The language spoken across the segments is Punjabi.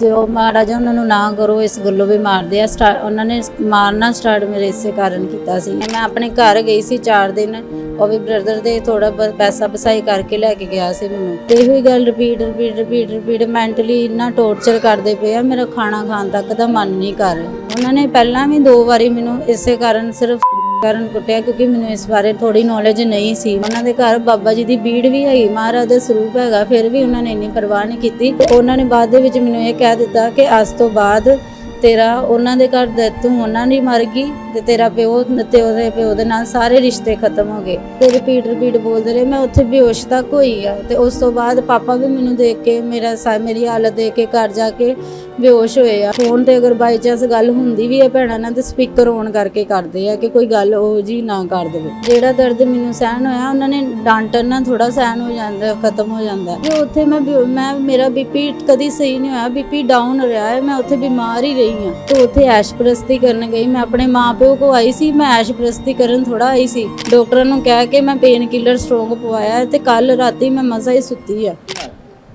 ਤੇ ਮਾੜਾ ਜਿਹਾ ਉਹਨਾਂ ਨੂੰ ਨਾ ਕਰੋ, ਇਸ ਗੱਲੋਂ ਵੀ ਮਾਰਦੇ ਆ। ਸਟਾ- ਉਹਨਾਂ ਨੇ ਮਾਰਨਾ ਸਟਾਰਟ ਮੇਰੇ ਇਸੇ ਕਾਰਨ ਕੀਤਾ ਸੀ। ਮੈਂ ਆਪਣੇ ਘਰ ਗਈ ਸੀ 4 ਦਿਨ, ਉਹ ਵੀ ਬ੍ਰਦਰ ਦੇ ਥੋੜਾ ਬਹੁਤ ਪੈਸਾ ਪਸਾਈ ਕਰਕੇ ਲੈ ਕੇ ਗਿਆ ਸੀ ਮੈਨੂੰ। ਤੇ ਇਹੋ ਹੀ ਗੱਲ repeat repeat repeat repeat mentally ਇੰਨਾ ਟੌਰਚਰ ਕਰਦੇ ਪਏ ਆ, ਮੇਰਾ ਖਾਣਾ ਖਾਣ ਤੱਕ ਦਾ ਮਨ ਨਹੀਂ ਕਰ ਰਿਹਾ। ਉਹਨਾਂ ਨੇ ਪਹਿਲਾਂ ਵੀ ਦੋ ਵਾਰੀ ਮੈਨੂੰ ਇਸੇ ਕਾਰਨ ਸਿਰਫ ਕਾਰਨ ਕੁੱਟਿਆ ਕਿਉਂਕਿ ਮੈਨੂੰ ਇਸ ਬਾਰੇ ਥੋੜੀ ਨੌਲੇਜ ਨਹੀਂ ਸੀ। ਉਹਨਾਂ ਦੇ ਘਰ ਬਾਬਾ ਜੀ ਦੀ ਬੀੜ ਵੀ ਹੈਗੀ, ਮਹਾਰਾਜ ਦਾ ਸਰੂਪ ਹੈਗਾ, ਫਿਰ ਵੀ ਉਹਨਾਂ ਨੇ ਇੰਨੀ ਪਰਵਾਹ ਨਹੀਂ ਕੀਤੀ। ਉਹਨਾਂ ਨੇ ਬਾਅਦ ਦੇ ਵਿੱਚ ਮੈਨੂੰ ਇਹ ਕਹਿ ਦਿੱਤਾ ਕਿ ਅੱਜ ਤੋਂ ਬਾਅਦ ਤੇਰਾ ਉਹਨਾਂ ਦੇ ਘਰ ਦੇ ਤੂੰ ਉਹਨਾਂ ਦੀ ਮਰ ਗਈ ਤੇ ਤੇਰਾ ਪਿਓ ਤੇ ਉਹਦੇ ਪਿਓ ਦੇ ਨਾਲ ਸਾਰੇ ਰਿਸ਼ਤੇ ਖਤਮ ਹੋ ਗਏ। ਤੇ ਰਿਪੀਟ ਰਿਪੀਟ ਬੋਲਦੇ ਰਹੇ, ਮੈਂ ਉੱਥੇ ਬੇਹੋਸ਼ ਤੱਕ ਹੋਈ ਆ। ਤੇ ਉਸ ਤੋਂ ਬਾਅਦ ਪਾਪਾ ਵੀ ਮੈਨੂੰ ਦੇਖ ਕੇ, ਮੇਰਾ ਮੇਰੀ ਹਾਲਤ ਦੇਖ ਕੇ ਘਰ ਜਾ ਕੇ ਬੇਹੋਸ਼ ਹੋਏ ਆ। ਫੋਨ ਤੇ ਅਗਰ ਬਾਈ ਚਾਂਸ ਗੱਲ ਹੁੰਦੀ ਵੀ ਹੈ ਭੈਣਾਂ ਨਾਲ ਤੇ ਸਪੀਕਰ ਔਨ ਕਰਕੇ ਕਰਦੇ ਆ ਕਿ ਕੋਈ ਗੱਲ ਉਹ ਜੀ ਨਾ ਕਰ ਦੇਵੇ। ਜਿਹੜਾ ਦਰਦ ਮੈਨੂੰ ਸਹਿਨ ਹੋਇਆ, ਉਹਨਾਂ ਨੇ ਡਾਂਟਣ ਨਾਲ ਥੋੜਾ ਸਹਿਨ ਹੋ ਜਾਂਦਾ, ਖਤਮ ਹੋ ਜਾਂਦਾ। ਤੇ ਉੱਥੇ ਮੈਂ ਮੈਂ, ਮੇਰਾ ਬੀਪੀ ਕਦੀ ਸਹੀ ਨਹੀਂ ਹੋਇਆ ਬੀਪੀ ਡਾਊਨ ਰਿਹਾ ਹੈ, ਮੈਂ ਉੱਥੇ ਬਿਮਾਰ ਹੀ ਰਹੀ ਹਾਂ। ਤੇ ਉੱਥੇ ਐਸ਼ ਪ੍ਰਸਤੀ ਕਰਨ ਗਈ। ਮੈਂ ਆਪਣੇ ਮਾਪਿਓ ਕੋ ਆਈ ਸੀ, ਮੈਂ ਐਸ਼ ਪ੍ਰਸਤੀ ਕਰਨ ਥੋੜਾ ਆਈ ਸੀ। ਡਾਕਟਰਾਂ ਨੂੰ ਕਹਿ ਕੇ ਮੈਂ ਪੇਨ ਕਿਲਰ ਸਟਰੋਂਗ ਪਵਾਇਆ ਤੇ ਕੱਲ ਰਾਤੀ ਮੈਂ ਮਜ਼ਾ ਹੀ ਸੁੱਤੀ ਆ।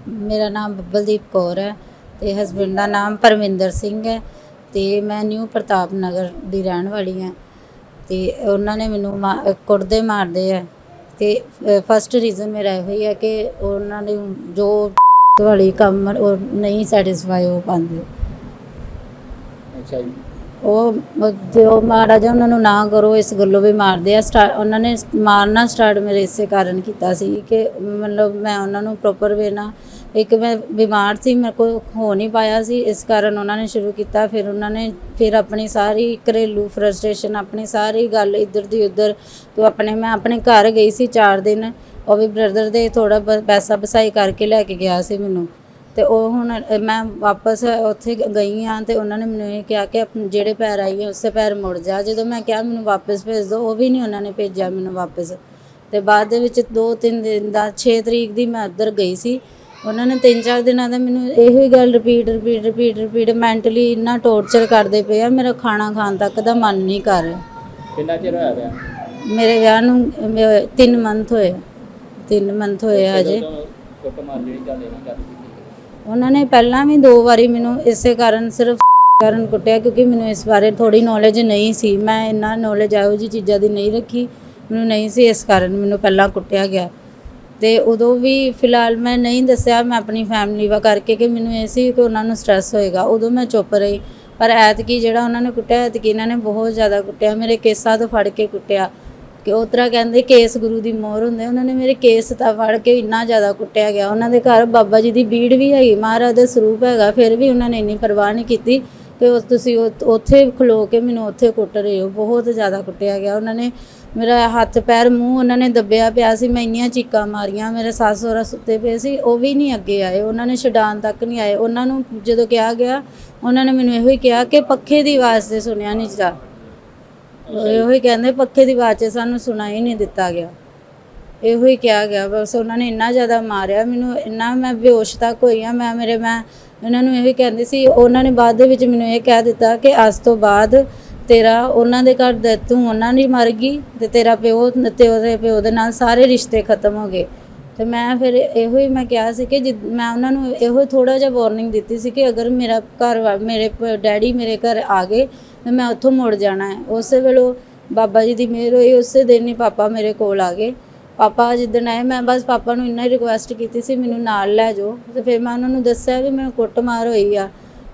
ਮੇਰਾ ਨਾਮ ਬੱਬਲਦੀਪ ਕੌਰ ਹੈ। ਤੇ ਹਸਬੰਡ ਦਾ ਨਾਮ ਪਰਮਿੰਦਰ ਸਿੰਘ ਹੈ ਤੇ ਮੈਂ ਨਿਊ ਪ੍ਰਤਾਪ ਨਗਰ ਦੀ ਰਹਿਣ ਵਾਲੀ ਹਾਂ ਤੇ ਉਹਨਾਂ ਨੇ ਮੈਨੂੰ ਮਾ- ਕੁੱਟਦੇ ਮਾਰਦੇ ਆ ਤੇ ਫਸਟ ਰੀਜ਼ਨ ਮੇਰਾ ਇਹੋ ਹੀ ਹੈ ਕਿ ਉਹਨਾਂ ਨੇ ਜੋ ਵਾਲੀ ਕੰਮ ਉਹ ਨਹੀਂ ਸੈਟੀਸਫਾਈ ਹੋ ਪਾਉਂਦੇ। ਅੱਛਾ ਜੀ। ਉਹ ਮ- ਜੋ ਮਾੜਾ ਜਿਹਾ ਉਹਨਾਂ ਨੂੰ ਨਾ ਕਰੋ ਇਸ ਗੱਲੋਂ ਵੀ ਮਾਰਦੇ ਆ। ਸਟਾ- ਉਹਨਾਂ ਨੇ ਮਾਰਨਾ ਸਟਾਰਟ ਮੇਰੇ ਇਸੇ ਕਾਰਨ ਕੀਤਾ ਸੀ ਕਿ ਮਤਲਬ ਮੈਂ ਉਹਨਾਂ ਨੂੰ ਪ੍ਰੋਪਰ ਵੇ ਨਾਲ ਇੱਕ ਮੈਂ ਬਿਮਾਰ ਸੀ, ਮੇਰੇ ਕੋਲ ਹੋ ਨਹੀਂ ਪਾਇਆ ਸੀ। ਇਸ ਕਾਰਨ ਉਹਨਾਂ ਨੇ ਸ਼ੁਰੂ ਕੀਤਾ, ਫਿਰ ਉਹਨਾਂ ਨੇ ਫਿਰ ਆਪਣੀ ਸਾਰੀ ਘਰੇਲੂ ਫਰਸਟ੍ਰੇਸ਼ਨ ਆਪਣੀ ਸਾਰੀ ਗੱਲ ਇੱਧਰ ਦੀ ਉੱਧਰ ਤੋਂ ਆਪਣੇ, ਮੈਂ ਆਪਣੇ ਘਰ ਗਈ ਸੀ 4 ਦਿਨ। ਉਹ ਵੀ ਬ੍ਰਦਰ ਦੇ ਥੋੜਾ ਬਹੁਤ ਪੈਸਾ ਬਸਾਈ ਕਰਕੇ ਲੈ ਕੇ ਗਿਆ ਸੀ ਮੈਨੂੰ। ਤੇ ਉਹ ਹੁਣ, ਮੈਂ ਵਾਪਸ ਉੱਥੇ ਗਈ ਹਾਂ ਤੇ ਉਹਨਾਂ ਨੇ ਮੈਨੂੰ ਇਹ ਕਿਹਾ ਕਿ ਜਿਹੜੇ ਪੈਰ ਆਈ ਹੈ ਉਸੇ ਪੈਰ ਮੁੜ ਜਾ। ਜਦੋਂ ਮੈਂ ਕਿਹਾ ਮੈਨੂੰ ਵਾਪਸ ਭੇਜ ਦਿਓ ਉਹ ਵੀ ਨਹੀਂ ਉਹਨਾਂ ਨੇ ਭੇਜਿਆ ਮੈਨੂੰ ਵਾਪਸ। ਤੇ ਬਾਅਦ ਦੇ ਵਿੱਚ 2-3 ਦਿਨ ਦਾ 6 ਤਰੀਕ ਦੀ ਮੈਂ ਉੱਧਰ ਗਈ ਸੀ। ਉਹਨਾਂ ਨੇ 3-4 ਦਿਨਾਂ ਦਾ ਮੈਨੂੰ ਇਹੋ ਹੀ ਗੱਲ repeat repeat repeat repeat mentally ਇੰਨਾ ਟੌਰਚਰ ਕਰਦੇ ਪਏ ਆ ਮੇਰਾ ਖਾਣਾ ਖਾਣ ਤੱਕ ਦਾ ਮਨ ਨਹੀਂ ਕਰ ਰਿਹਾ। ਕਿੰਨਾ ਚਿਰ ਹੋਇਆ ਵਿਆਹ? ਮੇਰੇ ਵਿਆਹ ਨੂੰ 3 ਮੰਥ ਹੋਏ 3 ਮੰਥ ਹੋਏ ਆ ਜਿਹੜੀ ਚੱਲ ਕਰ ਦਿੱਤੀ। ਉਹਨਾਂ ਨੇ ਪਹਿਲਾਂ ਵੀ ਦੋ ਵਾਰੀ ਮੈਨੂੰ ਇਸੇ ਕਾਰਨ ਸਿਰਫ ਕਾਰਨ ਕੁੱਟਿਆ ਕਿਉਂਕਿ ਮੈਨੂੰ ਇਸ ਬਾਰੇ ਥੋੜੀ ਨੌਲੇਜ ਨਹੀਂ ਸੀ। ਮੈਂ ਇੰਨਾ ਨੌਲੇਜ ਇਹੋ ਜਿਹੀ ਚੀਜ਼ਾਂ ਦੀ ਨਹੀਂ ਰੱਖੀ ਮੈਨੂੰ ਨਹੀਂ ਸੀ ਇਸ ਕਾਰਨ ਮੈਨੂੰ ਪਹਿਲਾਂ ਕੁੱਟਿਆ ਗਿਆ। ਤੇ ਉਦੋਂ ਵੀ ਫਿਲਹਾਲ ਮੈਂ ਨਹੀਂ ਦੱਸਿਆ, ਮੈਂ ਆਪਣੀ ਫੈਮਿਲੀ ਵਾ ਕਰਕੇ ਕਿ ਮੈਨੂੰ ਇਹ ਸੀ ਕਿ ਉਹਨਾਂ ਨੂੰ ਸਟ੍ਰੈਸ ਹੋਏਗਾ। ਉਦੋਂ ਮੈਂ ਚੁੱਪ ਰਹੀ। ਪਰ ਐਤਕੀ ਜਿਹੜਾ ਉਹਨਾਂ ਨੇ ਕੁੱਟਿਆ, ਐਤਕੀ ਇਹਨਾਂ ਨੇ ਬਹੁਤ ਜ਼ਿਆਦਾ ਕੁੱਟਿਆ। ਮੇਰੇ ਕੇਸਾਂ ਤੋਂ ਫੜ ਕੇ ਕੁੱਟਿਆ। ਕਿ ਉਸ ਤਰ੍ਹਾਂ ਕਹਿੰਦੇ ਕੇਸ ਗੁਰੂ ਦੀ ਮੋਹਰ ਹੁੰਦੇ, ਉਹਨਾਂ ਨੇ ਮੇਰੇ ਕੇਸ ਤਾਂ ਫੜ ਕੇ ਇੰਨਾ ਜ਼ਿਆਦਾ ਕੁੱਟਿਆ ਗਿਆ। ਉਹਨਾਂ ਦੇ ਘਰ ਬਾਬਾ ਜੀ ਦੀ ਬੀੜ ਵੀ ਹੈਗੀ, ਮਹਾਰਾਜ ਦਾ ਸਰੂਪ ਹੈਗਾ, ਫਿਰ ਵੀ ਉਹਨਾਂ ਨੇ ਇੰਨੀ ਪਰਵਾਹ ਨਹੀਂ ਕੀਤੀ ਕਿ ਉਹ ਤੁਸੀਂ ਉੱਥੇ ਖਲੋ ਕੇ ਮੈਨੂੰ ਉੱਥੇ ਕੁੱਟ ਰਹੇ ਹੋ। ਬਹੁਤ ਜ਼ਿਆਦਾ ਕੁੱਟਿਆ ਗਿਆ। ਉਹਨਾਂ ਨੇ ਮੇਰਾ ਹੱਥ ਪੈਰ ਮੂੰਹ ਉਹਨਾਂ ਨੇ ਦੱਬਿਆ ਪਿਆ ਸੀ, ਮੈਂ ਇੰਨੀਆਂ ਚੀਕਾਂ ਮਾਰੀਆਂ, ਮੇਰੇ ਸੱਸ ਸਹੁਰਾ ਸੁੱਤੇ ਪਏ ਸੀ, ਉਹ ਵੀ ਨਹੀਂ ਅੱਗੇ ਆਏ, ਉਹਨਾਂ ਨੇ ਛਡਾਣ ਤੱਕ ਨਹੀਂ ਆਏ। ਉਹਨਾਂ ਨੂੰ ਜਦੋਂ ਕਿਹਾ ਗਿਆ, ਉਹਨਾਂ ਨੇ ਮੈਨੂੰ ਇਹੋ ਹੀ ਕਿਹਾ ਕਿ ਪੱਖੇ ਦੀ ਆਵਾਜ਼ ਤੇ ਸੁਣਿਆ ਨਹੀਂ ਜਾ। ਇਹੋ ਹੀ ਕਹਿੰਦੇ, ਪੱਖੇ ਦੀ ਆਵਾਜ਼ 'ਚ ਸਾਨੂੰ ਸੁਣਾਈ ਨਹੀਂ ਦਿੱਤਾ ਗਿਆ। ਇਹੋ ਹੀ ਕਿਹਾ ਗਿਆ, ਬਸ ਉਹਨਾਂ ਨੇ ਇੰਨਾ ਜ਼ਿਆਦਾ ਮਾਰਿਆ ਮੈਨੂੰ, ਇੰਨਾ ਮੈਂ ਬੇਹੋਸ਼ ਤੱਕ ਹੋਈ ਆ ਮੈਂ ਮੇਰੇ, ਮੈਂ, ਇਹਨਾਂ ਨੂੰ ਇਹੋ ਹੀ ਕਹਿੰਦੀ ਸੀ, ਉਹਨਾਂ ਨੇ ਬਾਅਦ ਦੇ ਵਿੱਚ ਮੈਨੂੰ ਇਹ ਕਹਿ ਦਿੱਤਾ ਕਿ ਅੱਜ ਤੋਂ ਬਾਅਦ ਤੇਰਾ, ਉਹਨਾਂ ਦੇ ਘਰ ਦੇ ਤੂੰ ਉਹਨਾਂ ਦੀ ਮਰ ਗਈ ਤੇ ਤੇਰਾ ਪਿਓ ਤੇ ਉਹਦੇ ਪਿਓ ਦੇ ਨਾਲ ਸਾਰੇ ਰਿਸ਼ਤੇ ਖਤਮ ਹੋ ਗਏ। ਤੇ ਮੈਂ ਫਿਰ ਇਹੋ ਹੀ ਮੈਂ ਕਿਹਾ ਸੀ ਕਿ ਜਿ- ਮੈਂ ਉਹਨਾਂ ਨੂੰ ਇਹੋ ਥੋੜਾ ਜਿਹਾ ਵਾਰਨਿੰਗ ਦਿੱਤੀ ਸੀ ਕਿ ਅਗਰ ਮੇਰਾ ਘਰ ਵਾ- ਮੇਰੇ ਪ- ਡੈਡੀ ਮੇਰੇ ਘਰ ਆ ਗਏ, ਤੇ ਮੈਂ ਉੱਥੋਂ ਮੁੜ ਜਾਣਾ ਹੈ। ਉਸੇ ਵੇਲੇ ਬਾਬਾ ਜੀ ਦੀ ਮਿਹਰ ਹੋਈ, ਉਸੇ ਦਿਨ ਹੀ ਪਾਪਾ ਮੇਰੇ ਕੋਲ ਆ ਗਏ। ਪਾਪਾ ਜਿੱਦਣ ਆਏ, ਮੈਂ ਬਸ ਪਾਪਾ ਨੂੰ ਇੰਨਾ ਹੀ ਰਿਕੁਐਸਟ ਕੀਤੀ ਸੀ, ਮੈਨੂੰ ਨਾਲ ਲੈ ਜਾਓ। ਤੇ ਫਿਰ ਮੈਂ ਉਹਨਾਂ ਨੂੰ ਦੱਸਿਆ ਵੀ ਮੈਨੂੰ ਕੁੱਟਮਾਰ ਹੋਈ ਆ।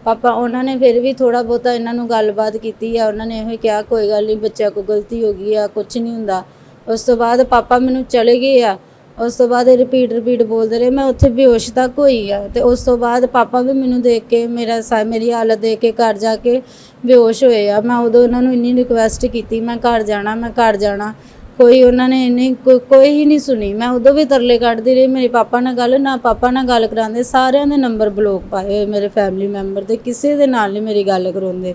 ਪਾਪਾ ਉਹਨਾਂ ਨੇ ਫਿਰ ਵੀ ਥੋੜਾ ਬਹੁਤਾ ਇਹਨਾਂ ਨੂੰ ਗੱਲਬਾਤ ਕੀਤੀ ਆ, ਉਹਨਾਂ ਨੇ ਇਹੋ ਹੀ ਕਿਹਾ, ਕੋਈ ਗੱਲ ਨਹੀਂ ਬੱਚਾ ਕੋ ਗਲਤੀ ਹੋ ਗਈ ਆ ਕੁਝ ਨਹੀਂ ਹੁੰਦਾ। ਉਸ ਤੋਂ ਬਾਅਦ ਪਾਪਾ ਮੈਨੂੰ ਚਲੇ ਗਏ ਆ। ਉਸ ਤੋਂ ਬਾਅਦ ਰਿਪੀਟ ਰਿਪੀਟ ਬੋਲਦੇ ਰਹੇ, ਮੈਂ ਉੱਥੇ ਬੇਹੋਸ਼ ਤੱਕ ਹੋਈ ਆ। ਤੇ ਉਸ ਤੋਂ ਬਾਅਦ ਪਾਪਾ ਵੀ ਮੈਨੂੰ ਦੇਖ ਕੇ, ਮੇਰਾ ਸਾ- ਮੇਰੀ ਹਾਲਤ ਦੇਖ ਕੇ ਘਰ ਜਾ ਕੇ ਬੇਹੋਸ਼ ਹੋਏ ਆ। ਮੈਂ ਉਦੋਂ ਉਹਨਾਂ ਨੂੰ ਇੰਨੀ ਰਿਕੁਐਸਟ ਕੀਤੀ, ਮੈਂ ਘਰ ਜਾਣਾ, ਮੈਂ ਘਰ ਜਾਣਾ। ਕੋਈ ਉਹਨਾਂ ਨੇ ਇੰਨੀ ਕੋਈ ਕੋਈ ਹੀ ਨਹੀਂ ਸੁਣੀ। ਮੈਂ ਉਦੋਂ ਵੀ ਤਰਲੇ ਕੱਢਦੀ ਰਹੀ, ਮੇਰੇ ਪਾਪਾ ਨਾਲ ਗੱਲ, ਨਾ ਪਾਪਾ ਨਾਲ ਗੱਲ ਕਰਾਉਂਦੇ, ਸਾਰਿਆਂ ਦੇ ਨੰਬਰ ਬਲੌਕ ਪਾਏ ਹੋਏ ਮੇਰੇ ਫੈਮਿਲੀ ਮੈਂਬਰ ਦੇ, ਕਿਸੇ ਦੇ ਨਾਲ ਨਹੀਂ ਮੇਰੀ ਗੱਲ ਕਰਾਉਂਦੇ।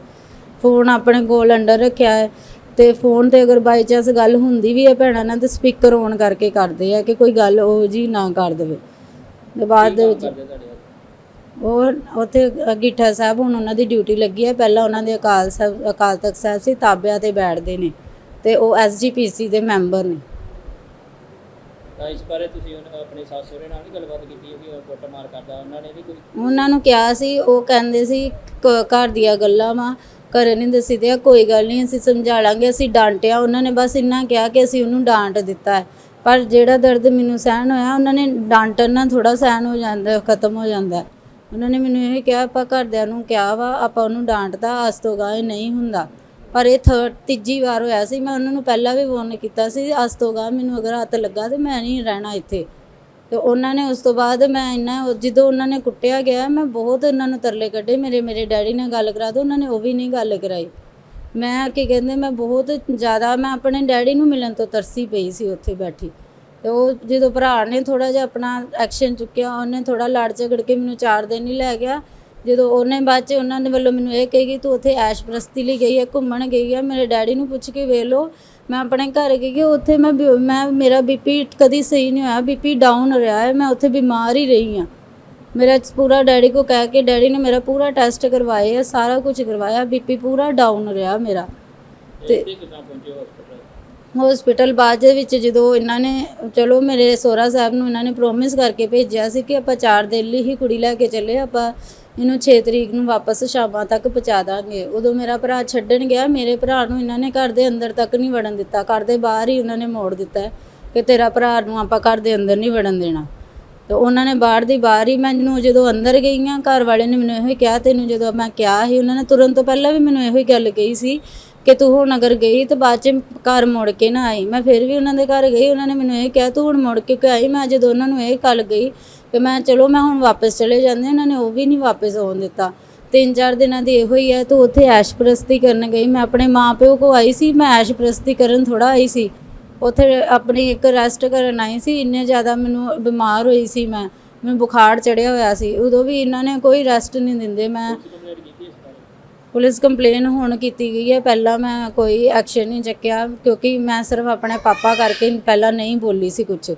ਫੋਨ ਆਪਣੇ ਕੋਲ ਅੰਡਰ ਰੱਖਿਆ ਹੈ ਤੇ ਫੋਨ ਤੇ ਅਗਰ ਬਾਈ ਚਾਂਸ ਗੱਲ ਹੁੰਦੀ ਵੀ ਹੈ ਭੈਣਾਂ ਨਾਲ, ਤੇ ਸਪੀਕਰ ਔਨ ਕਰਕੇ ਕਰਦੇ ਆ ਕਿ ਕੋਈ ਗੱਲ ਉਹ ਜੀ ਨਾ ਕਰ ਦੇਵੇ। ਤੇ ਬਾਅਦ ਦੇ ਵਿੱਚ ਉਹ ਉੱਥੇ ਗਿੱਠਾ ਸਾਹਿਬ ਹੁਣ ਉਹਨਾਂ ਦੀ ਡਿਊਟੀ ਲੱਗੀ ਹੈ। ਪਹਿਲਾਂ ਉਹਨਾਂ ਦੇ ਅਕਾਲ ਸਾਹਿਬ ਅਕਾਲ ਤਖਤ ਸਾਹਿਬ ਸੀ, ਤਾਬਿਆਂ ਤੇ ਬੈਠਦੇ ਨੇ। ਤੇ ਉਹ ਐਸਜੀਪੀਸੀ ਦੇ ਮੈਂਬਰ ਨੇ। ਤਾਂ ਇਸ ਬਾਰੇ ਤੁਸੀਂ ਉਹਨਾਂ- ਆਪਣੇ ਸੱਸ ਸਹੁਰੇ ਨਾਲ ਵੀ ਗੱਲਬਾਤ ਕੀਤੀ ਹੈ ਕਿ ਉਹ ਕੁੱਟਮਾਰ ਕਰਦਾ ਉਹਨਾਂ ਨੇ ਵੀ ਕੋਈ ਉਹਨਾਂ ਨੂੰ ਕਿਹਾ ਸੀ ਉਹ ਕਹਿੰਦੇ ਸੀ ਕ- ਘਰ ਦੀਆਂ ਗੱਲਾਂ ਵਾ ਘਰੇ ਨਹੀਂ ਦੱਸੀ ਤੇ ਕੋਈ ਗੱਲ ਨਹੀਂ ਅਸੀਂ ਸਮਝਾ ਲਾਂਗੇ ਅਸੀਂ ਡਾਂਟਿਆ ਉਹਨਾਂ ਨੇ ਬਸ ਇੰਨਾ ਕਿਹਾ ਕਿ ਅਸੀਂ ਉਹਨੂੰ ਡਾਂਟ ਦਿੱਤਾ ਹੈ। ਪਰ ਜਿਹੜਾ ਦਰਦ ਮੈਨੂੰ ਸਹਿਣ ਹੋਇਆ ਉਹਨਾਂ ਨੇ ਡਾਂਟਣ ਨਾਲ ਥੋੜਾ ਸਹਿਣ ਹੋ ਜਾਂਦਾ ਖਤਮ ਹੋ ਜਾਂਦਾ ਹੈ। ਉਹਨਾਂ ਨੇ ਮੈਨੂੰ ਇਹ ਕਿਹਾ ਆਪਾਂ ਘਰਦਿਆਂ ਨੂੰ ਕਿਹਾ ਵਾ ਆਪਾਂ ਉਹਨੂੰ ਡਾਂਟਦਾ ਅੱਜ ਤੋਂ ਇਹ ਨਹੀਂ ਹੁੰਦਾ। ਪਰ ਇਹ ਥਰਡ ਤੀਜੀ ਵਾਰ ਹੋਇਆ ਸੀ, ਮੈਂ ਉਹਨਾਂ ਨੂੰ ਪਹਿਲਾਂ ਵੀ ਫੋਨ ਕੀਤਾ ਸੀ, ਅੱਜ ਤੋਂ ਗਾਹ ਮੈਨੂੰ ਅਗਰ ਹੱਥ ਲੱਗਾ ਤੇ ਮੈਂ ਨਹੀਂ ਰਹਿਣਾ ਇੱਥੇ। ਤੇ ਉਹਨਾਂ ਨੇ ਉਸ ਤੋਂ ਬਾਅਦ ਮੈਂ ਇੰਨਾ, ਜਦੋਂ ਉਹਨਾਂ ਨੇ ਕੁੱਟਿਆ ਗਿਆ, ਮੈਂ ਬਹੁਤ ਉਹਨਾਂ ਨੂੰ ਤਰਲੇ ਕੱਢੇ, ਮੇਰੇ ਮੇਰੇ ਡੈਡੀ ਨਾਲ ਗੱਲ ਕਰਾ ਦੋ ਉਹਨਾਂ ਨੇ ਉਹ ਵੀ ਨਹੀਂ ਗੱਲ ਕਰਾਈ। ਮੈਂ ਕੀ ਕਹਿੰਦੇ, ਮੈਂ ਬਹੁਤ ਜ਼ਿਆਦਾ, ਮੈਂ ਆਪਣੇ ਡੈਡੀ ਨੂੰ ਮਿਲਣ ਤੋਂ ਤਰਸੀ ਪਈ ਸੀ ਉੱਥੇ ਬੈਠੀ। ਤੇ ਉਹ ਜਦੋਂ ਭਰਾ ਨੇ ਥੋੜਾ ਜਿਹਾ ਆਪਣਾ ਐਕਸ਼ਨ ਚੁੱਕਿਆ, ਉਹਨੇ ਥੋੜਾ ਲੜ ਝਗੜ ਕੇ ਮੈਨੂੰ 4 ਦਿਨ ਹੀ ਲੈ ਗਿਆ। ਜਦੋਂ ਉਹਨੇ ਬਾਅਦ ਚ ਉਹਨਾਂ ਦੇ ਵੱਲੋਂ ਮੈਨੂੰ ਇਹ ਕਹੀ ਕਿ ਤੂੰ ਉੱਥੇ ਐਸ਼ ਪ੍ਰਸਤੀ ਲਈ ਗਈ ਹੈ ਘੁੰਮਣ ਗਈ ਹੈ ਮੇਰੇ ਡੈਡੀ ਨੂੰ ਪੁੱਛ ਕੇ ਵੇਖ ਲਓ। ਮੈਂ ਆਪਣੇ ਘਰ ਗਈ ਕਿ ਉੱਥੇ ਮੈਂ ਮੈਂ ਮੇਰਾ ਬੀਪੀ ਕਦੀ ਸਹੀ ਨਹੀਂ ਹੋਇਆ ਬੀਪੀ ਡਾਊਨ ਰਿਹਾ ਹੈ ਮੈਂ ਉੱਥੇ ਬਿਮਾਰ ਹੀ ਰਹੀ ਹਾਂ। ਮੇਰਾ ਪੂਰਾ ਡੈਡੀ ਕੋ ਕਹਿ ਕੇ ਡੈਡੀ ਨੇ ਮੇਰਾ ਪੂਰਾ ਟੈਸਟ ਕਰਵਾਏ ਆ ਸਾਰਾ ਕੁਝ ਕਰਵਾਇਆ ਬੀਪੀ ਪੂਰਾ ਡਾਊਨ ਰਿਹਾ ਮੇਰਾ। ਤੇ ਹਸਪੀਟਲ ਹਸਪੀਟਲ ਬਾਅਦ ਦੇ ਵਿੱਚ ਜਦੋਂ ਇਹਨਾਂ ਨੇ ਚਲੋ ਮੇਰੇ ਸੋਹਰਾ ਸਾਹਿਬ ਨੂੰ ਇਹਨਾਂ ਨੇ ਪ੍ਰੋਮਿਸ ਕਰਕੇ ਭੇਜਿਆ ਸੀ ਕਿ ਆਪਾਂ 4 ਦਿਨ ਲਈ ਹੀ ਕੁੜੀ ਲੈ ਕੇ ਚੱਲੇ ਆਪਾਂ ਇਹਨੂੰ 6 ਤਰੀਕ ਨੂੰ ਵਾਪਸ ਸ਼ਾਮਾਂ ਤੱਕ ਪਹੁੰਚਾ ਦਾਂਗੇ। ਉਦੋਂ ਮੇਰਾ ਭਰਾ ਛੱਡਣ ਗਿਆ, ਮੇਰੇ ਭਰਾ ਨੂੰ ਇਹਨਾਂ ਨੇ ਘਰ ਦੇ ਅੰਦਰ ਤੱਕ ਨਹੀਂ ਵੜਨ ਦਿੱਤਾ। ਘਰ ਦੇ ਬਾਹਰ ਹੀ ਉਹਨਾਂ ਨੇ ਮੋੜ ਦਿੱਤਾ ਕਿ ਤੇਰਾ ਭਰਾ ਨੂੰ ਆਪਾਂ ਘਰ ਦੇ ਅੰਦਰ ਨਹੀਂ ਵੜਨ ਦੇਣਾ। ਤੇ ਉਹਨਾਂ ਨੇ ਬਾਹਰ ਦੀ ਬਾਹਰ ਹੀ ਮੈਨੂੰ ਜਦੋਂ ਅੰਦਰ ਗਈਆਂ, ਘਰ ਵਾਲੇ ਨੇ ਮੈਨੂੰ ਇਹੋ ਹੀ ਕਿਹਾ, ਤੈਨੂੰ ਜਦੋਂ ਮੈਂ ਕਿਹਾ ਸੀ, ਉਹਨਾਂ ਨੇ ਤੁਰੰਤ ਤੋਂ ਪਹਿਲਾਂ ਵੀ ਮੈਨੂੰ ਇਹੋ ਹੀ ਗੱਲ ਕਹੀ ਸੀ ਕਿ ਤੂੰ ਹੁਣ ਅਗਰ ਗਈ ਤੇ ਬਾਅਦ ਚ ਘਰ ਮੁੜ ਕੇ ਨਾ ਆਈ। ਮੈਂ ਫਿਰ ਵੀ ਉਹਨਾਂ ਦੇ ਘਰ ਗਈ, ਉਹਨਾਂ ਨੇ ਮੈਨੂੰ ਇਹ ਕਿਹਾ, ਤੂੰ ਹੁਣ ਮੁੜ ਕੇ ਕਿਉਂ ਆਈ? ਮੈਂ ਜਦੋਂ ਉਹਨਾਂ ਨੂੰ ਇਹ ਗੱਲ ਗਈ ਕਿ ਮੈਂ ਚਲੋ ਮੈਂ ਹੁਣ ਵਾਪਸ ਚਲੇ ਜਾਂਦੇ ਉਹਨਾਂ ਨੇ ਉਹ ਵੀ ਨਹੀਂ ਵਾਪਸ ਆਉਣ ਦਿੱਤਾ। ਤਿੰਨ ਚਾਰ ਦਿਨਾਂ ਦੀ ਇਹੋ ਹੀ ਹੈ, ਤੂੰ ਉੱਥੇ ਐਸ਼ ਪ੍ਰਸਤੀ ਕਰਨ ਗਈ। ਮੈਂ ਆਪਣੇ ਮਾਪਿਓ ਕੋ ਆਈ ਸੀ, ਮੈਂ ਐਸ਼ ਪ੍ਰਸਤੀ ਕਰਨ ਥੋੜਾ ਆਈ ਸੀ। ਉੱਥੇ ਆਪਣੀ ਇੱਕ ਰੈਸਟ ਕਰਨ ਆਈ ਸੀ, ਇੰਨੇ ਜ਼ਿਆਦਾ ਮੈਨੂੰ ਬਿਮਾਰ ਹੋਈ ਸੀ ਮੈਂ। ਮੈਨੂੰ ਬੁਖਾਰ ਚੜਿਆ ਹੋਇਆ ਸੀ। ਉਦੋਂ ਵੀ ਇਹਨਾਂ ਨੇ ਕੋਈ ਰੈਸਟ ਨਹੀਂ ਦਿੰਦੇ। ਮੈਂ ਪੁਲਿਸ ਕੰਪਲੇਨ ਹੁਣ ਕੀਤੀ ਗਈ ਹੈ। ਪਹਿਲਾਂ ਮੈਂ ਕੋਈ ਐਕਸ਼ਨ ਨਹੀਂ ਚੱਕਿਆ, ਕਿਉਂਕਿ ਮੈਂ ਸਿਰਫ ਆਪਣੇ ਪਾਪਾ ਕਰਕੇ ਪਹਿਲਾਂ ਨਹੀਂ ਬੋਲੀ ਸੀ ਕੁਝ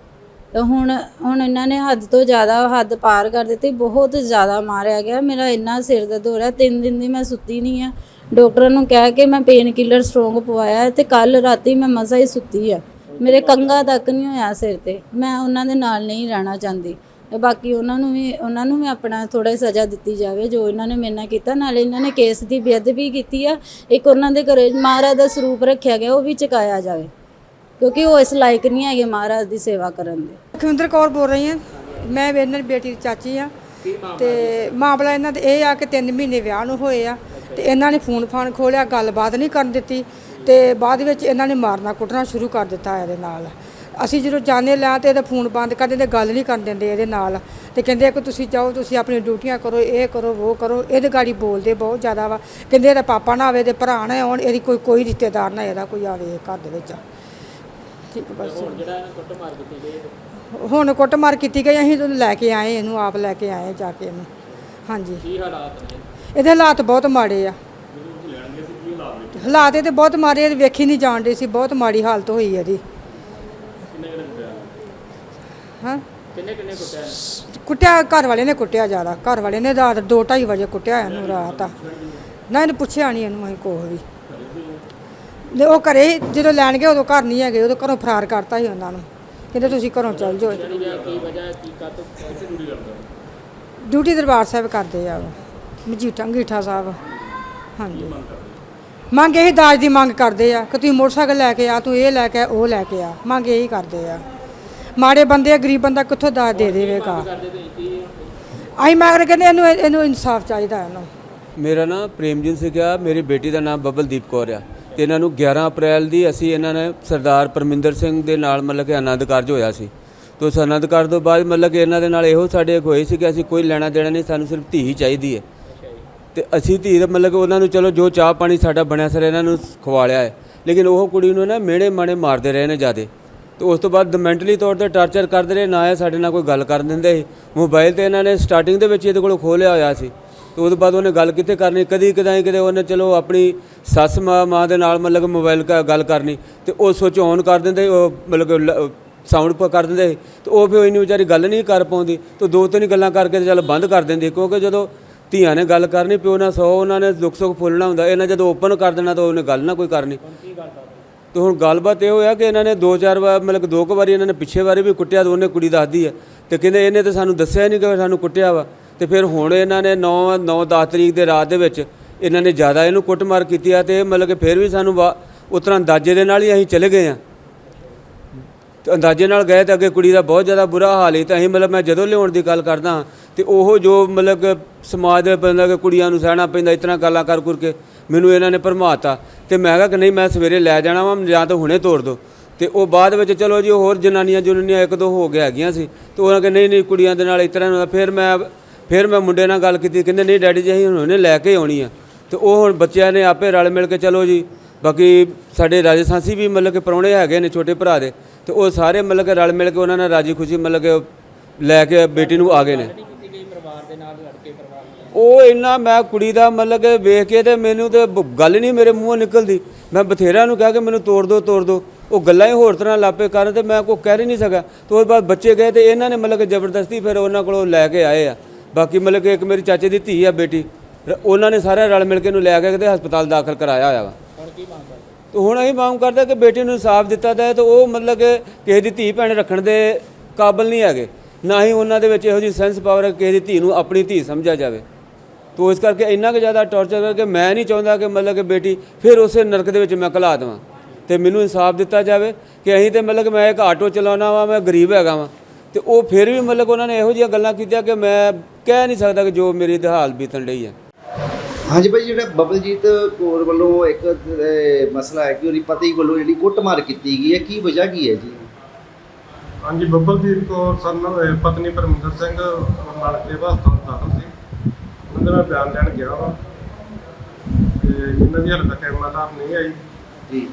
ਹੁਣ ਹੁਣ ਇਹਨਾਂ ਨੇ ਹੱਦ ਤੋਂ ਜ਼ਿਆਦਾ ਹੱਦ ਪਾਰ ਕਰ ਦਿੱਤੀ, ਬਹੁਤ ਜ਼ਿਆਦਾ ਮਾਰਿਆ ਗਿਆ। ਮੇਰਾ ਇੰਨਾ ਸਿਰ ਦਰਦ ਹੋ ਰਿਹਾ, ਤਿੰਨ ਦਿਨ ਦੀ ਮੈਂ ਸੁੱਤੀ ਨਹੀਂ ਆ। ਡਾਕਟਰ ਨੂੰ ਕਹਿ ਕੇ ਮੈਂ ਪੇਨ ਕਿਲਰ ਸਟਰੋਂਗ ਪਵਾਇਆ ਹੈ ਤੇ ਕੱਲ ਰਾਤੀ ਮੈਂ ਮਸਾ ਹੀ ਸੁੱਤੀ ਆ। ਮੇਰੇ ਕੰਗਾ ਤੱਕ ਨਹੀਂ ਹੋਇਆ ਸਿਰ ਤੇ। ਮੈਂ ਉਹਨਾਂ ਦੇ ਨਾਲ ਨਹੀਂ ਰਹਿਣਾ ਚਾਹੁੰਦੀ। ਬਾਕੀ ਉਹਨਾਂ ਨੂੰ ਵੀ, ਉਹਨਾਂ ਨੂੰ ਵੀ ਆਪਣਾ ਥੋੜਾ ਸਜ਼ਾ ਦਿੱਤੀ ਜਾਵੇ, ਜੋ ਇਹਨਾਂ ਨੇ ਮੇਰੇ ਨਾਲ ਕੀਤਾ। ਨਾਲੇ ਇਹਨਾਂ ਨੇ ਕੇਸ ਦੀ ਬੇਅਦਬੀ ਕੀਤੀ ਆ। ਇੱਕ ਉਹਨਾਂ ਦੇ ਘਰੇ ਮਹਾਰਾਜ ਦਾ ਸਰੂਪ ਰੱਖਿਆ ਗਿਆ, ਉਹ ਵੀ ਚੁਕਾਇਆ ਜਾਵੇ। ਕਿਉਂਕਿ ਉਹ ਇਸ ਲਾਇਕ ਨਹੀਂ ਹੈਗੇ ਮਹਾਰਾਜ ਦੀ ਸੇਵਾ ਕਰਨ ਦੇ। ਲਖਵਿੰਦਰ ਕੌਰ ਬੋਲ ਰਹੀ ਹਾਂ। ਮੈਂ ਵੀ ਇਹਨਾਂ ਦੀ ਬੇਟੀ ਦੀ ਚਾਚੀ ਆ ਤੇ ਮਾਮਲਾ ਇਹਨਾਂ ਦੇ ਇਹ ਆ ਕਿ 3 ਮਹੀਨੇ ਵਿਆਹ ਨੂੰ ਹੋਏ ਆ ਤੇ ਇਹਨਾਂ ਨੇ ਫੋਨ ਫਾਨ ਖੋਲਿਆ, ਗੱਲਬਾਤ ਨਹੀਂ ਕਰਨ ਦਿੱਤੀ ਤੇ ਬਾਅਦ ਵਿੱਚ ਇਹਨਾਂ ਨੇ ਮਾਰਨਾ ਕੁੱਟਣਾ ਸ਼ੁਰੂ ਕਰ ਦਿੱਤਾ ਇਹਦੇ ਨਾਲ। ਅਸੀਂ ਜਦੋਂ ਜਾਣੇ ਲਿਆ ਤੇ ਇਹਦਾ ਫੋਨ ਬੰਦ ਕਰ ਦਿੰਦੇ, ਗੱਲ ਨਹੀਂ ਕਰਨ ਦਿੰਦੇ ਇਹਦੇ ਨਾਲ। ਤੇ ਕਹਿੰਦੇ ਆ ਕਿ ਤੁਸੀਂ ਜਾਓ, ਤੁਸੀਂ ਆਪਣੀ ਡਿਊਟੀਆਂ ਕਰੋ, ਇਹ ਕਰੋ, ਉਹ ਕਰੋ। ਇਹਦੇ ਗਾੜੀ ਬੋਲਦੇ ਬਹੁਤ ਜ਼ਿਆਦਾ ਵਾ। ਕਹਿੰਦੇ ਇਹਦਾ ਪਾਪਾ ਨਾ ਆਵੇ ਇਹਦੇ ਭਰਾ ਨਾ ਆਉਣ, ਇਹਦੀ ਕੋਈ ਕੋਈ ਰਿਸ਼ਤੇਦਾਰ ਨਾ ਇਹਦਾ ਕੋਈ ਆਵੇ ਘਰ ਦੇ ਵਿੱਚ। ਠੀਕ ਬਸ। ਹੁਣ ਜਿਹੜਾ ਇਹਨਾਂ ਕੁੱਟਮਾਰ ਕੀਤੀ ਗਈ ਹੁਣ ਕੁੱਟਮਾਰ ਕੀਤੀ ਗਈ ਅਸੀਂ ਉਹਨੂੰ ਲੈ ਕੇ ਆਏ ਇਹਨੂੰ ਆਪ ਲੈ ਕੇ ਆਏ ਜਾ ਕੇ ਇਹਨੂੰ। ਹਾਂਜੀ। ਕੀ ਹਾਲਾਤ ਨੇ? ਇਹਦੇ ਹਾਲਾਤ ਬਹੁਤ ਮਾੜੇ ਆ। ਹਾਲਾਤ ਇਹਦੇ ਬਹੁਤ ਮਾੜੇ ਆ ਵੇਖੀ ਨਹੀਂ ਜਾਣਦੇ ਸੀ ਬਹੁਤ ਮਾੜੀ ਹਾਲਤ ਹੋਈ ਇਹਦੀ। ਹਾਂ? ਕਿੰਨੇ ਕਿੰਨੇ ਕੁੱਟਿਆ ਨੇ? ਕੁੱਟਿਆ ਘਰ ਵਾਲੇ ਨੇ ਕੁੱਟਿਆ ਜ਼ਿਆਦਾ। ਘਰ ਵਾਲੇ ਨੇ ਰਾਤ 2:30 ਵਜੇ ਕੁੱਟਿਆ ਇਹਨੂੰ ਰਾਤ ਆ। ਨਾ ਇਹਨੂੰ ਪੁੱਛਿਆ ਨਹੀਂ ਇਹਨੂੰ ਅਸੀਂ ਕੋਹ ਵੀ। ਤੇ ਉਹ ਘਰੇ ਹੀ ਜਦੋਂ ਲੈਣ ਗਏ ਉਦੋਂ ਘਰ ਨਹੀਂ ਹੈਗੇ ਉਦੋਂ ਘਰੋਂ ਫਰਾਰ ਕਰਤਾ ਸੀ ਉਹਨਾਂ ਨੂੰ। ਕਹਿੰਦੇ ਤੁਸੀਂ ਘਰੋਂ ਚੱਲ ਜਾਓ। ਡਿਊਟੀ ਦਰਬਾਰ ਸਾਹਿਬ ਕਰਦੇ ਆ ਉਹ ਮਜੀਠਾ ਅੰਗੀਠਾ ਸਾਹਿਬ। ਹਾਂਜੀ। ਮੰਗ ਇਹੀ ਦਾਜ ਦੀ ਮੰਗ ਕਰਦੇ ਆ ਕਿ ਤੁਸੀਂ ਮੋਟਰਸਾਈਕਲ ਲੈ ਕੇ ਆ ਤੂੰ ਇਹ ਲੈ ਕੇ ਆ, ਉਹ ਲੈ ਕੇ ਆ। ਮੰਗ ਇਹੀ ਕਰਦੇ ਆ। ਮਾੜੇ ਬੰਦੇ ਆ ਗਰੀਬ ਬੰਦਾ ਕਿੱਥੋਂ ਦਾਜ ਦੇ ਦੇਵੇਗਾ? ਕਰਦੇ ਤੁਸੀਂ ਅਸੀਂ ਮਗਰ ਕਹਿੰਦੇ ਇਹਨੂੰ ਇਹਨੂੰ ਇਨਸਾਫ ਚਾਹੀਦਾ ਇਹਨੂੰ। ਮੇਰਾ ਨਾਮ ਪ੍ਰੇਮਜੀਤ ਸਿੰਘ ਆ ਮੇਰੀ ਬੇਟੀ ਦਾ ਨਾਮ ਬਬਲਦੀਪ ਕੌਰ ਆ। ਤੇ ਇਹਨਾਂ ਨੂੰ 11 ਅਪ੍ਰੈਲ ਦੀ ਅਸੀਂ ਇਹਨਾਂ ਨੇ ਸਰਦਾਰ ਪਰਮਿੰਦਰ ਸਿੰਘ ਦੇ ਨਾਲ ਮਤਲਬ ਕਿ ਆਨੰਦ ਕਾਰਜ ਹੋਇਆ ਸੀ। ਤੋਂ ਉਸ ਆਨੰਦ ਕਾਰਜ ਤੋਂ ਬਾਅਦ ਮਤਲਬ ਕਿ ਇਹਨਾਂ ਦੇ ਨਾਲ ਇਹੋ ਸਾਡੇ ਹੋਏ ਸੀ ਕਿ ਅਸੀਂ ਕੋਈ ਲੈਣਾ ਦੇਣਾ ਨਹੀਂ, ਸਾਨੂੰ ਸਿਰਫ ਧੀ ਹੀ ਚਾਹੀਦੀ ਹੈ। ਤੇ ਅਸੀਂ ਧੀ ਦਾ ਮਤਲਬ ਕਿ ਉਹਨਾਂ ਨੂੰ ਚਲੋ ਜੋ ਚਾਹ ਪਾਣੀ ਸਾਡਾ ਬਣਿਆ ਸਰ ਇਹਨਾਂ ਨੂੰ ਖਵਾ ਲਿਆ ਹੈ। ਲੇਕਿਨ ਉਹ ਕੁੜੀ ਨੂੰ ਨਾ ਮਿਹਣੇ ਮਾਣੇ ਮਾਰਦੇ ਰਹੇ ਨੇ ਜਿਆਦੇ। ਤੇ ਉਸ ਤੋਂ ਬਾਅਦ ਮੈਂਟਲੀ ਤੌਰ ਤੇ ਟਾਰਚਰ ਕਰਦੇ ਰਹੇ, ਨਾ ਇਹ ਸਾਡੇ ਨਾਲ ਕੋਈ ਗੱਲ ਕਰਨ ਦਿੰਦੇ ਸੀ। ਮੋਬਾਈਲ ਤੇ ਇਹਨਾਂ ਨੇ ਸਟਾਰਟਿੰਗ ਦੇ ਵਿੱਚ ਇਹਦੇ ਕੋਲ ਖੋਲਿਆ ਹੋਇਆ ਸੀ। ਤੇ ਉਹਦੇ ਬਾਅਦ ਉਹਨੇ ਗੱਲ ਕਿੱਥੇ ਕਰਨੀ? ਕਦੀ ਕਦਾਈ ਕਿਤੇ ਉਹਨੇ ਚਲੋ ਆਪਣੀ ਸੱਸ ਮਾਂ ਮਾਂ ਦੇ ਨਾਲ ਮਤਲਬ ਮੋਬਾਈਲ ਕਾ ਗੱਲ ਕਰਨੀ ਤੇ ਉਹ ਸੁਚ ਔਨ ਕਰ ਦਿੰਦੇ, ਉਹ ਮਤਲਬ ਸਾਊਂਡ ਪਾ ਕਰ ਦਿੰਦੇ ਸੀ ਤੇ ਉਹ ਫਿਰ ਇੰਨੀ ਵਿਚਾਰੀ ਗੱਲ ਨਹੀਂ ਕਰ ਪਾਉਂਦੀ ਤੇ ਦੋ ਤਿੰਨ ਗੱਲਾਂ ਕਰਕੇ ਚੱਲ ਬੰਦ ਕਰ ਦਿੰਦੀ ਕਿਉਂਕਿ ਜਦੋਂ ਧੀਆਂ ਨੇ ਗੱਲ ਕਰਨੀ, ਪਿਓ ਨਾਲ ਸੌ ਉਹਨਾਂ ਨੇ ਦੁੱਖ ਸੁੱਖ ਫੁੱਲਣਾ ਹੁੰਦਾ, ਇਹਨਾਂ ਜਦੋਂ ਓਪਨ ਕਰ ਦੇਣਾ ਤਾਂ ਉਹਨੇ ਗੱਲ ਨਾ ਕੋਈ ਕਰਨੀ। ਤੇ ਹੁਣ ਗੱਲਬਾਤ ਇਹ ਹੋਇਆ ਕਿ ਇਹਨਾਂ ਨੇ ਦੋ ਚਾਰ ਵਾਰ ਮਤਲਬ ਦੋ ਕੁ ਵਾਰੀ ਇਹਨਾਂ ਨੇ ਪਿੱਛੇ ਵਾਰੀ ਵੀ ਕੁੱਟਿਆ ਤੇ ਉਹਨੇ ਕੁੜੀ ਦੱਸਦੀ ਹੈ ਤੇ ਕਹਿੰਦੇ ਇਹਨੇ ਤਾਂ ਸਾਨੂੰ ਦੱਸਿਆ ਨਹੀਂ ਕਿ ਸਾਨੂੰ ਕੁੱਟਿਆ ਵਾ। ਤੇ ਫਿਰ ਹੁਣ ਇਹਨਾਂ ਨੇ 9 9 10 ਤਰੀਕ ਦੇ ਰਾਤ ਦੇ ਵਿੱਚ ਇਹਨਾਂ ਨੇ ਜ਼ਿਆਦਾ ਇਹਨੂੰ ਕੁੱਟਮਾਰ ਕੀਤੀ ਆ ਤੇ ਮਤਲਬ ਕਿ ਫਿਰ ਵੀ ਸਾਨੂੰ ਵਾ- ਉਸ ਤਰ੍ਹਾਂ ਅੰਦਾਜ਼ੇ ਦੇ ਨਾਲ ਹੀ ਅਸੀਂ ਚਲੇ ਗਏ ਆ। ਤੇ ਅੰਦਾਜ਼ੇ ਨਾਲ ਗਏ ਤਾਂ ਅੱਗੇ ਕੁੜੀ ਦਾ ਬਹੁਤ ਜ਼ਿਆਦਾ ਬੁਰਾ ਹਾਲ ਹੀ ਤਾਂ ਅਸੀਂ ਮਤਲਬ ਮੈਂ ਜਦੋਂ ਲਿਆਉਣ ਦੀ ਗੱਲ ਕਰਦਾ ਹਾਂ ਤੇ ਉਹ ਜੋ ਮਤਲਬ ਕਿ ਸਮਾਜ ਦੇ ਮਤਲਬ ਕਿ ਕੁੜੀਆਂ ਨੂੰ ਸਹਿਣਾ ਪੈਂਦਾ ਇਤਨਾ ਗੱਲਾਂ ਕਰ ਕਰ ਕੇ ਮੈਨੂੰ ਇਹਨਾਂ ਨੇ ਭਰਮਾਤਾ। ਤੇ ਮੈਂ ਕਿਹਾ ਕਿ ਨਹੀਂ, ਮੈਂ ਸਵੇਰੇ ਲੈ ਜਾਣਾ ਵਾ, ਜਾਂ ਤਾਂ ਹੁਣੇ ਤੋੜ ਦੋ। ਤੇ ਉਹ ਬਾਅਦ ਵਿੱਚ ਚਲੋ ਜੀ ਹੋਰ ਜਨਾਨੀਆਂ ਜੁਨਾਨੀਆਂ ਇੱਕ ਦੋ ਹੋ ਗਿਆ ਹੈਗੀਆਂ ਸੀ। ਤੇ ਉਹਨਾਂ ਕਿ ਨਹੀਂ ਨਹੀਂ ਕੁੜੀਆਂ ਦੇ ਨਾਲ ਇਸ ਤਰ੍ਹਾਂ ਹੁੰਦਾ। ਫਿਰ ਮੈਂ ਫਿਰ ਮੈਂ ਮੁੰਡੇ ਨਾਲ ਗੱਲ ਕੀਤੀ, ਕਹਿੰਦੇ ਨਹੀਂ ਡੈਡੀ ਜੀ, ਅਸੀਂ ਹੁਣ ਉਹਨੇ ਲੈ ਕੇ ਆਉਣੀ ਆ। ਤੇ ਉਹ ਹੁਣ ਬੱਚਿਆਂ ਨੇ ਆਪੇ ਰਲ ਮਿਲ ਕੇ ਚਲੋ ਜੀ। ਬਾਕੀ ਸਾਡੇ ਰਾਜਸਥਾਨੀ ਵੀ ਮਤਲਬ ਕਿ ਪ੍ਰਾਹੁਣੇ ਹੈਗੇ ਨੇ ਛੋਟੇ ਭਰਾ ਦੇ, ਤੇ ਉਹ ਸਾਰੇ ਮਤਲਬ ਕਿ ਰਲ ਮਿਲ ਕੇ ਉਹਨਾਂ ਨਾਲ ਰਾਜੀ ਖੁਸ਼ੀ ਮਤਲਬ ਕਿ ਲੈ ਕੇ ਬੇਟੀ ਨੂੰ ਆ ਗਏ ਨੇ। ਉਹ ਇੰਨਾ ਮੈਂ ਕੁੜੀ ਦਾ ਮਤਲਬ ਕਿ ਵੇਖ ਕੇ ਤੇ ਮੈਨੂੰ ਤੇ ਬ- ਗੱਲ ਨਹੀਂ ਮੇਰੇ ਮੂੰਹੋਂ ਨਿਕਲਦੀ। ਮੈਂ ਬਥੇਰਿਆਂ ਨੂੰ ਕਿਹਾ ਕਿ ਮੈਨੂੰ ਤੋੜ ਦਿਓ ਤੋੜ ਦਿਓ ਉਹ ਗੱਲਾਂ ਹੀ ਹੋਰ ਤਰ੍ਹਾਂ ਲਾਪੇ ਕਰਨ ਤੇ ਮੈਂ ਕੋਈ ਕਹਿ ਹੀ ਨਹੀਂ ਸਕਿਆ। ਤੇ ਉਹ ਬਾਅਦ ਬੱਚੇ ਗਏ ਤੇ ਇਹਨਾਂ ਨੇ ਮਤਲਬ ਕਿ ਜ਼ਬਰਦਸਤੀ ਫਿਰ ਉਹਨਾਂ ਕੋਲੋਂ ਲੈ ਕੇ ਆਏ ਆ। ਬਾਕੀ ਮਤਲਬ ਕਿ ਇੱਕ ਮੇਰੀ ਚਾਚੇ ਦੀ ਧੀ ਆ ਬੇਟੀ ਰ- ਉਹਨਾਂ ਨੇ ਸਾਰੇ ਰਲ ਮਿਲ ਕੇ ਇਹਨੂੰ ਲੈ ਕੇ ਤੇ ਹਸਪਤਾਲ ਦਾਖਲ ਕਰਾਇਆ ਹੋਇਆ ਵਾ। ਹੁਣ ਕੀ ਮੰਗ ਕਰਦੇ? ਤੇ ਹੁਣ ਅਸੀਂ ਮੰਗ ਕਰਦੇ ਕਿ ਬੇਟੀ ਨੂੰ ਇਨਸਾਫ ਦਿੱਤਾ ਜਾਏ ਤੇ ਉਹ ਮਤਲਬ ਕਿ ਕਿਸੇ ਦੀ ਧੀ ਭੈਣ ਰੱਖਣ ਦੇ ਕਾਬਲ ਨਹੀਂ ਹੈਗੇ। ਨਾ ਹੀ ਉਹਨਾਂ ਦੇ ਵਿੱਚ ਇਹੋ ਜਿਹੀ ਸੈਂਸ ਪਾਵਰ ਹੈ ਕਿ ਕਿਸੇ ਦੀ ਧੀ ਨੂੰ ਆਪਣੀ ਧੀ ਸਮਝਿਆ ਜਾਵੇ। ਤੋ ਇਸ ਕਰਕੇ ਇੰਨਾ ਕੁ ਜ਼ਿਆਦਾ ਟੌਰਚਰ ਕਰਕੇ ਮੈਂ ਨਹੀਂ ਚਾਹੁੰਦਾ ਕਿ ਮਤਲਬ ਕਿ ਬੇਟੀ ਫਿਰ ਉਸੇ ਨਰਕ ਦੇ ਵਿੱਚ ਮੈਂ ਘਲਾ ਦੇਵਾਂ ਤੇ ਮੈਨੂੰ ਇਨਸਾਫ ਦਿੱਤਾ ਜਾਵੇ ਕਿ ਅਸੀਂ ਤੇ ਮਤਲਬ ਕਿ ਮੈਂ ਇੱਕ ਆਟੋ ਚਲਾਉਣਾ ਵਾਂ ਮੈਂ ਗਰੀਬ ਹੈਗਾ ਵਾਂ। ਤੇ ਉਹ ਫਿਰ ਵੀ ਮਤਲਬ ਉਹਨਾਂ ਨੇ ਇਹੋ ਜਿਹੀਆਂ ਗੱਲਾਂ ਕੀਤੀਆਂ ਕਿ ਮੈਂ ਕਹਿ ਨਹੀਂ ਸਕਦਾ ਕਿ ਜੋ ਮੇਰੀ ਤੇ ਹਾਲ ਬੀਤਣ ਡਈ ਹੈ ਹਾਂਜੀ ਭਾਈ ਜਿਹੜਾ ਬਬਲਜੀਤ ਕੌਰ ਵੱਲੋਂ ਇੱਕ ਮਸਲਾ ਹੈ ਕਿ ਉਹਦੀ ਪਤੀ ਵੱਲੋਂ ਜਿਹੜੀ ਕੁੱਟਮਾਰ ਕੀਤੀ ਗਈ ਹੈ ਕੀ ਵਜ੍ਹਾ ਕੀ ਹੈ ਜੀ? ਹਾਂਜੀ ਬੱਬਲਦੀਪ ਕੌਰ ਸਨ ਪਤਨੀ ਪਰਮਿੰਦਰ ਸਿੰਘ ਮਾਲਕੇ ਹਸਪਤਾਲ ਦਾਖਲ ਸੀ। ਉਹਨਾਂ ਦਾ ਮੈਂ ਬਿਆਨ ਲੈਣ ਗਿਆ ਵਾ। ਤੇ ਇਹਨਾਂ ਦੀ ਹਾਲੇ ਤੱਕ ਐਮਐਲਆਰ ਨਹੀਂ ਆਈ। ਜੀ।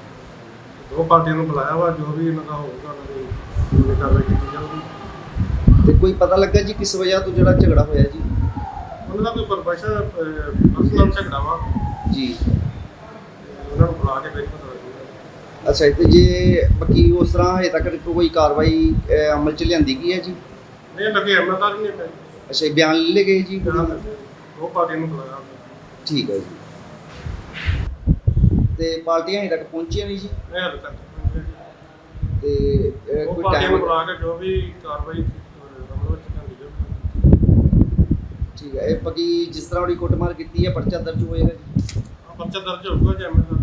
ਦੋ ਪਾਰਟੀਆਂ ਨੂੰ ਬੁਲਾਇਆ ਵਾ ਜੋ ਵੀ ਇਹਨਾਂ ਦਾ ਹੋਊਗਾ ਉਹਨਾਂ ਦੀ ਕਾਰਵਾਈ ਕੀਤੀ ਜਾਊਗੀ। ਤੇ ਕੋਈ ਪਤਾ ਲੱਗਾ ਜੀ ਕਿਸ ਵਜ੍ਹਾ ਤੋਂ ਜਿਹੜਾ ਝਗੜਾ ਹੋਇਆ ਜੀ? ਉਹਨਾਂ ਦਾ ਕੋਈ ਪਰਪਸ਼ਨ ਪਰਸਨਲ ਝਗੜਾ ਵਾ। ਜੀ। ਉਹਨਾਂ ਨੂੰ ਬੁਲਾ ਕੇ ਲੱਗੂਗਾ ਅੱਛਾ ਤੇ ਜੇ ਬਾਕੀ ਉਸ ਤਰ੍ਹਾਂ ਹਜੇ ਤੱਕ ਕੋਈ ਕਾਰਵਾਈ ਅਮਲ ਚ ਲਿਆਂਦੀ ਗਈ ਹੈ ਜੀ? ਨਹੀਂ ਲੱਗੇ ਐਮਐਲਆਰ ਨਹੀਂ ਪਈ ਅੱਛਾ ਇਹ ਬਿਆਨ ਲੈ ਗਏ ਜੀ। ਦੋ ਪਾਰਟੀਆਂ ਨੂੰ ਬੁਲਾਇਆ। ਠੀਕ ਹੈ ਜੀ। ਤੇ ਪਾਰਟੀਆਂ ਹਜੇ ਤੱਕ ਪਹੁੰਚੀਆਂ ਨਹੀਂ ਜੀ? ਨਹੀਂ ਹਾਲੇ ਤੱਕ। ਤੇ ਉਹ ਕੋਈ ਟਾਈਮ ਬੁਲਾ ਕੇ ਜੋ ਵੀ ਕਾਰਵਾਈ ਅਹ, ਅਮਲ ਵਿੱਚ ਲਿਆਂਦੀ ਜਾਊਗੀ ਠੀਕ ਹੈ। ਇਹ ਬਾਕੀ ਜਿਸ ਤਰ੍ਹਾਂ ਉਹਦੀ ਕੁੱਟਮਾਰ ਕੀਤੀ ਹੈ ਪਰਚਾ ਦਰਜ ਹੋਏਗਾ ਜੀ ਪਰਚਾ ਦਰਜ ਹੋਊਗਾ ਜੇ ਐਮਐਲਆਰ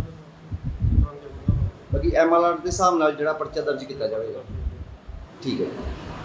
ਬਾਕੀ ਐਮਐਲਆਰ ਦੇ ਹਿਸਾਬ ਨਾਲ ਜਿਹੜਾ ਪਰਚਾ ਦਰਜ ਕੀਤਾ ਜਾਵੇਗਾ। ਠੀਕ ਹੈ।